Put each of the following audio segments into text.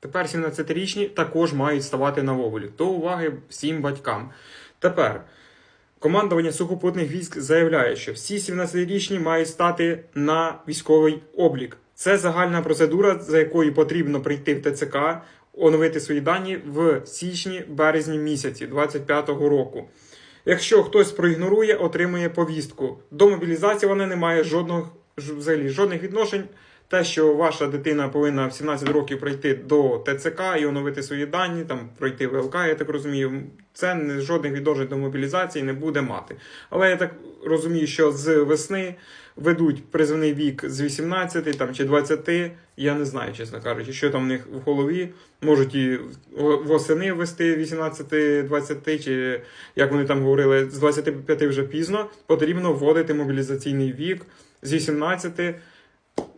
Тепер 17-річні також мають ставати на облік. До уваги всім батькам. Тепер командування сухопутних військ заявляє, що всі 17-річні мають стати на військовий облік. Це загальна процедура, за якою потрібно прийти в ТЦК, оновити свої дані в січні-березні місяці 25-го року. Якщо хтось проігнорує, отримує повістку. До мобілізації вона не має жодного ж- взагалі жодних відношень. Те, що ваша дитина повинна в 17 років прийти до ТЦК і оновити свої дані, там пройти ВЛК, я так розумію, це не жодних відношень до мобілізації не буде мати. Але я так розумію, що з весни ведуть призовний вік з 18 там, чи 20, я не знаю, чесно кажучи, що там в них в голові. Можуть і восени вести 18-20, чи як вони там говорили, з 25 вже пізно. Потрібно вводити мобілізаційний вік з 18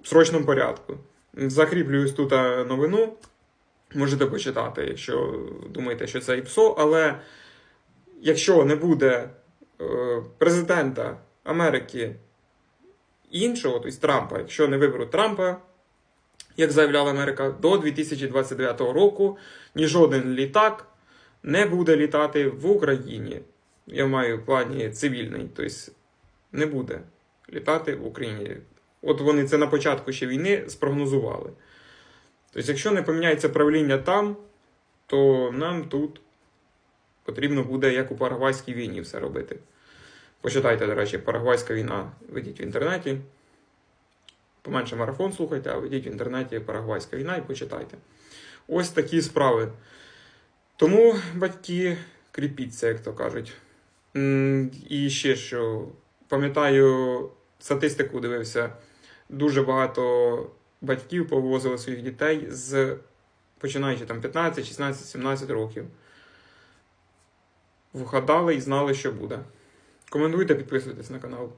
в срочному порядку. Закріплююсь тут новину. Можете почитати, якщо думаєте, що це ІПСО, але якщо не буде е, президента Америки іншого, тобто Трампа, якщо не виберуть Трампа, як заявляла Америка, до 2029 року ні жоден літак не буде літати в Україні. Я маю в плані цивільний, тобто не буде літати в Україні. От вони це на початку ще війни спрогнозували. Тобто, якщо не поміняється правління там, то нам тут потрібно буде, як у Парагвайській війні, все робити. Почитайте, до речі, Парагвайська війна, ведіть в інтернеті. Поменше марафон слухайте, а ведіть в інтернеті Парагвайська війна і почитайте. Ось такі справи. Тому, батьки, кріпіться, як то кажуть. І ще що, пам'ятаю, статистику дивився, дуже багато батьків повозили своїх дітей з починаючи там 15, 16, 17 років. Вгадали і знали, що буде. Коментуйте, підписуйтесь на канал.